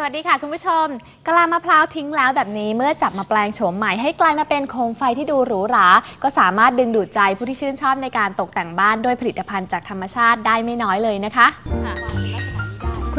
สวัสดีค่ะคุณผู้ชม กะลามะพร้าวทิ้งแล้วแบบนี้เมื่อจับมาแปลงโฉมใหม่ให้กลายมาเป็นโคมไฟที่ดูหรูหรา ก็สามารถดึงดูดใจผู้ที่ชื่นชอบในการตกแต่งบ้านด้วยผลิตภัณฑ์จากธรรมชาติได้ไม่น้อยเลยนะคะ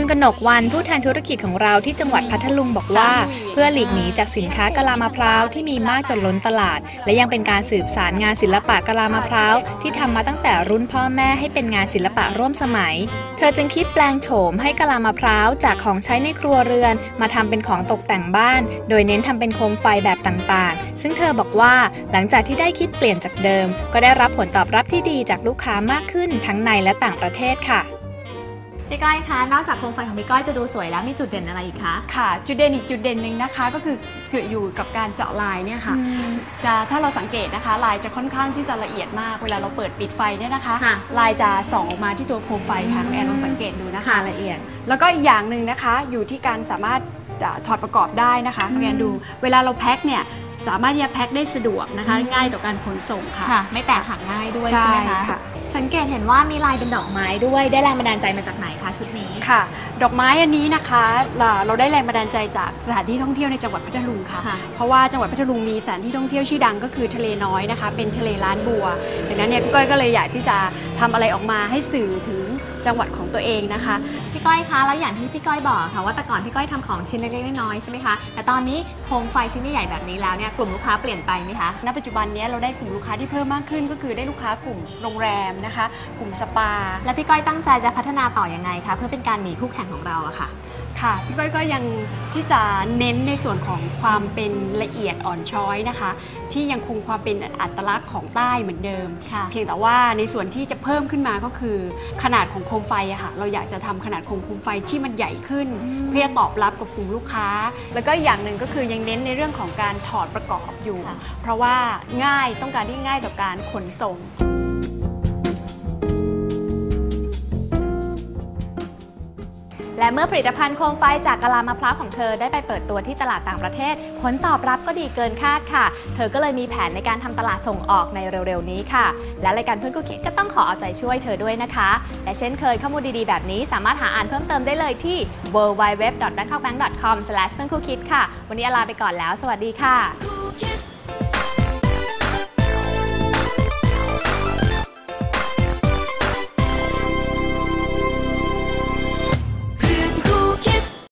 คุณกนกวันผู้แทนธุรกิจของเราที่จังหวัดพัทลุงบอกว่า เพื่อหลีกหนีจากสินค้ากะลามะพร้าวที่มีมากจนล้นตลาด และยังเป็นการสืบสารงานศิลปะกะลามะพร้าวที่ทำมาตั้งแต่รุ่นพ่อแม่ให้เป็นงานศิลปะร่วมสมัย เธอจึงคิดแปลงโฉมให้กะลามะพร้าวจากของใช้ในครัวเรือน มาทำเป็นของตกแต่งบ้าน โดยเน้นทำเป็นโคมไฟแบบต่างๆ ซึ่งเธอบอกว่าหลังจากที่ได้คิดเปลี่ยนจากเดิม ก็ได้รับผลตอบรับที่ดีจากลูกค้ามากขึ้นทั้งในและต่างประเทศค่ะ พี่ก้อยคะ นอกจากโคมไฟของพี่ก้อยจะดูสวยแล้วมีจุดเด่นอะไรอีกคะ ค่ะ จุดเด่นอีกจุดเด่นหนึ่งนะคะ ก็คือคืออยู่กับการเจาะลายเนี่ยค่ะจะถ้าเราสังเกตนะคะ ลายจะค่อนข้างที่จะละเอียดมากเวลาเราเปิดปิดไฟเนี่ยนะคะ ค่ะ ลายจะส่องออกมาที่ตัวโคมไฟค่ะแอนลองสังเกตดูนะคะค่ะละเอียด แล้วก็อีกอย่างหนึ่งนะคะอยู่ที่การสามารถจะถอดประกอบได้นะคะอืมคุณแอนดูเวลาเราแพ็คเนี่ยสามารถที่จะแพ็คได้สะดวกนะคะ ง่ายต่อการขนส่งค่ะค่ะไม่แตกหักง่ายด้วยใช่ใช่ไหมคะ ค่ะ สังเกตเห็นว่ามีลายเป็นดอกไม้ด้วยได้แรงบันดาลใจมาจากไหนคะชุดนี้ ค่ะ ดอกไม้อันนี้นะคะเราเราได้แรงบันดาลใจจากสถานที่ท่องเที่ยวในจังหวัดพัทลุงค่ะ ค่ะ เพราะว่าจังหวัดพัทลุงมีสถานที่ท่องเที่ยวชื่อดังก็คือทะเลน้อยนะคะ เป็นทะเลล้านบัวดังนั้นเนี่ยพี่ก้อยก็เลยอยากที่จะทำอะไรออกมาให้สื่อถึงจังหวัดของตัวเองนะคะ พี่ก้อยคะแล้วอย่างที่พี่ก้อยบอกค่ะว่าแต่ก่อนพี่ก้อยทำของชิ้นเล็กๆน้อยๆใช่ไหมคะแต่ตอนนี้โคมไฟชิ้นใหญ่ๆแบบนี้แล้วเนี่ยกลุ่มลูกค้าเปลี่ยนไปไหมคะ ณปัจจุบันเนี้ยเราได้กลุ่มลูกค้าที่เพิ่มมากขึ้น ก็คือได้ลูกค้ากลุ่มโรงแรมนะคะ กลุ่มสปา และพี่ก้อยตั้งใจจะพัฒนาต่อยังไงคะเพื่อเป็นการหนีคู่แข่งของเราอะค่ะ ค่ะพี่ก้อยก็ยังที่จะเน้นในส่วนของความเป็นละเอียดอ่อนช้อยนะคะ ที่ยังคงความเป็นอัตลักษณ์ของใต้เหมือนเดิม ค่ะเพียงแต่ว่าในส่วนที่จะเพิ่มขึ้นมาก็คือ ขนาดของโคมไฟอะค่ะเราอยากจะทำขนาดของโคมไฟที่มันใหญ่ขึ้น เพื่อตอบรับกับกลุ่มลูกค้า แล้วก็อย่างหนึ่งก็คือยังเน้นในเรื่องของการถอดประกอบอยู่ ค่ะ เพราะว่าง่ายต้องการที่ง่ายต่อการขนส่ง และเมื่อผลิตภัณฑ์โคมไฟจากกะลามะพร้าวของเธอได้ไปเปิดตัวที่ตลาดต่างประเทศ ผลตอบรับก็ดีเกินคาดค่ะ เธอก็เลยมีแผนในการทำตลาดส่งออกในเร็วๆนี้ค่ะ และรายการเพื่อนคู่คิดก็ต้องขอเอาใจช่วยเธอด้วยนะคะ และเช่นเคยข้อมูลดีๆ แบบนี้สามารถหาอ่านเพิ่มเติมได้เลยที่ w w w b a n g k o k b a n k c o m เพื่อนคู่คิดค่ะ วันนี้ลาไปก่อนแล้ว สวัสดีค่ะ kids